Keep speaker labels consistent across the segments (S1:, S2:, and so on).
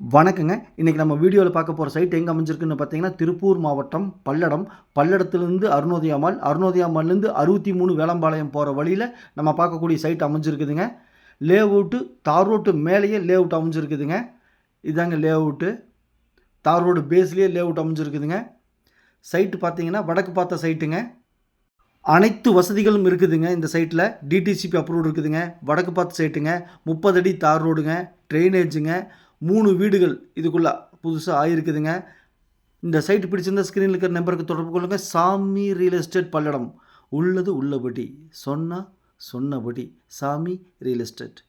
S1: வணக்கங்க. இன்றைக்கி நம்ம வீடியோவில் பார்க்க போகிற சைட் எங்கே அமைஞ்சிருக்குன்னு பார்த்தீங்கன்னா திருப்பூர் மாவட்டம் பல்லடம். பல்லடத்துலேருந்து அருணோதயாமல் அருணோதயாமல்லேருந்து அறுபத்தி மூணு வேளம்பாளையம் போகிற வழியில் நம்ம பார்க்கக்கூடிய சைட் அமைஞ்சிருக்குதுங்க. லே அவுட்டு தார் ரோட்டு மேலேயே லே அவுட் அமைஞ்சிருக்குதுங்க. இதாங்க லே அவுட்டு தார் ரோடு பேஸ்லேயே லே அவுட் அமைஞ்சிருக்குதுங்க. சைட்டு பார்த்தீங்கன்னா வடக்கு பார்த்த சைட்டுங்க அனைத்து வசதிகளும் இருக்குதுங்க இந்த சைட்டில் டிடிசிபி அப்ரூவ் இருக்குதுங்க. வடக்கு பார்த்த சைட்டுங்க முப்பது அடி தார் ரோடுங்க ட்ரைனேஜுங்க மூணு வீடுகள் இதுக்குள்ளே புதுசாக ஆயிருக்குதுங்க. இந்த சைட் பிடிச்சிருந்த ஸ்க்ரீனில் இருக்கிற நம்பருக்கு தொடர்பு கொள்ளுங்கள் சாமி ரியல் எஸ்டேட் பல்லடம். உள்ளது உள்ளபடி. சொன்னா சொன்னபடி. சாமி ரியல் எஸ்டேட்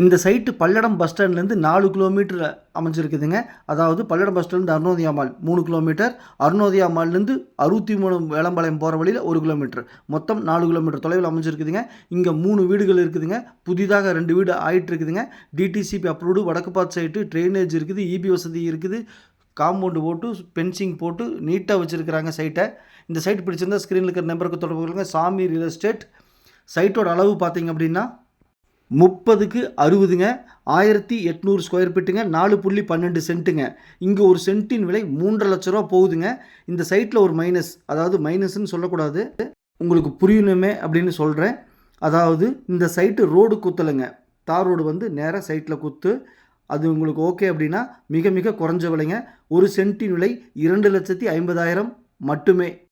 S1: இந்த சைட்டு பல்லடம் பஸ் ஸ்டாண்ட்லேருந்து நாலு கிலோமீட்டர் அமைஞ்சிருக்குதுங்க. அதாவது பல்லடம் பஸ் ஸ்டாண்ட்லேருந்து அருணோதயா மால் மூணு கிலோமீட்டர் அருணோதயா மால்லேருந்து அறுபத்தி மூணு வேளம்பாளையம் போகிற வழியில் ஒரு கிலோமீட்டர். மொத்தம் நாலு கிலோமீட்டர் தொலைவில் அமைஞ்சிருக்குதுங்க. இங்கே மூணு வீடுகள் இருக்குதுங்க. புதிதாக ரெண்டு வீடு ஆகிட்டு இருக்குதுங்க டிடிசிபி அப்ரூவ்டு வடக்கு பாத் சைட்டு ட்ரைனேஜ் இருக்குது இபி வசதி இருக்குது. காம்பவுண்டு போட்டு பென்சிங் போட்டு நீட்டாக வச்சுருக்கிறாங்க சைட்டை. இந்த சைட் பிடிச்சிருந்தால் ஸ்க்ரீனில் இருக்கிற நம்பருக்கு தொடர்பு கொள்ளுங்கள் சாமி ரியல் எஸ்டேட் சைட்டோட அளவு பார்த்தீங்க அப்படின்னா முப்பதுக்கு அறுபதுங்க. ஆயிரத்தி எட்நூறு ஸ்கொயர் ஃபீட்டுங்க நாலு புள்ளி பன்னெண்டு சென்ட்டுங்க இங்கே ஒரு சென்ட்டின் விலை மூன்றரை லட்ச ரூபா போகுதுங்க. இந்த சைட்டில் ஒரு மைனஸ் அதாவது மைனஸ்ன்னு சொல்லக்கூடாது. உங்களுக்கு புரியணுமே அப்படின்னு சொல்கிறேன் அதாவது இந்த சைட்டு ரோடு குத்தலைங்க. தார் ரோடு வந்து நேராக சைட்டில் குத்து அது உங்களுக்கு ஓகே அப்படின்னா மிக மிக குறைஞ்ச விலைங்க. ஒரு சென்ட்டின் விலை இரண்டு லட்சத்தி ஐம்பதாயிரம் மட்டுமே.